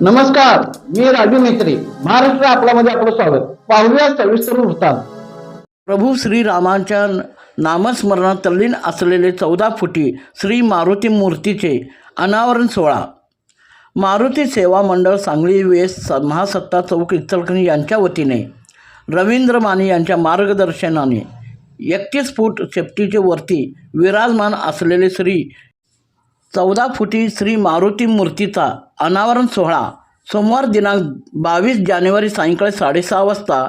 नमस्कार मी राजू मेत्री महाराष्ट्र आपल्यामध्ये आपलं स्वागत. पाहूया सविस्तर वृत्तांत. प्रभू श्रीरामांच्या नामस्मरणात तल्लीन असलेले चौदा फुटी श्री मारुती मूर्तीचे अनावरण सोहळा. मारुती सेवा मंडळ सांगली वेस महासत्ता चौक इचलकरंजी यांच्या वतीने रवींद्र माने यांच्या मार्गदर्शनाने एकतीस फूट सेफ्टीचे वरती विराजमान असलेले श्री चौदा फुटी श्री मारुती मूर्तीचा अनावरण सोहळा. सोमवार दिनांक बावीस जानेवारी सायंकाळी साडेसहा वाजता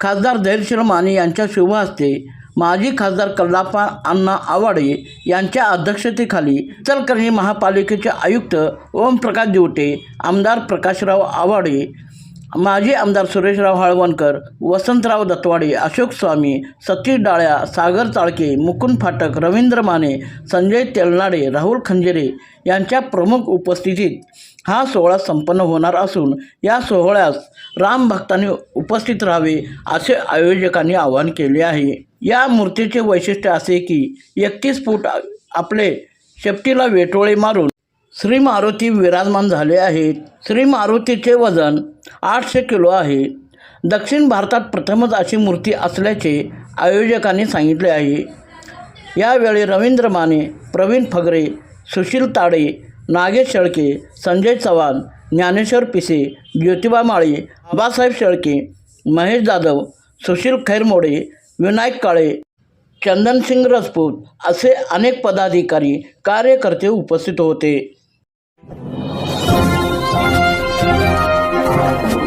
खासदार धैर्यशील माने यांच्या शुभ हस्ते माजी खासदार कल्लाप्पा अण्णा आवाडे यांच्या अध्यक्षतेखाली चलकरणी महापालिकेचे आयुक्त ओमप्रकाश दिवटे आमदार प्रकाशराव आवाडे माजी आमदार सुरेशराव हळवणकर वसंतराव दत्वाडे अशोक स्वामी सतीश डाळ्या सागर चाळके मुकुंद फाटक रवींद्र माने संजय तेलनाडे राहुल खंजेरे यांच्या प्रमुख उपस्थितीत हा सोहळा संपन्न होणार असून या सोहळ्यास राम भक्तांनी उपस्थित राहावे असे आयोजकांनी आवाहन केले आहे. या मूर्तीचे वैशिष्ट्य असे की एकतीस फूट आपले शेपटीला वेटोळे मारून श्री मारुती विराजमान झाले आहेत. श्री मारुतीचे वजन आठशे किलो आहे. दक्षिण भारतात प्रथमच अशी मूर्ती असल्याचे आयोजकांनी सांगितले आहे. यावेळी रवींद्र माने प्रवीण फगरे सुशील ताडे नागेश शेळके संजय चव्हाण ज्ञानेश्वर पिसे ज्योतिबा माळी आबासाहेब शेळके महेश जाधव सुशील खैरमोडे विनायक काळे चंदनसिंग राजपूत असे अनेक पदाधिकारी कार्यकर्ते उपस्थित होते. Música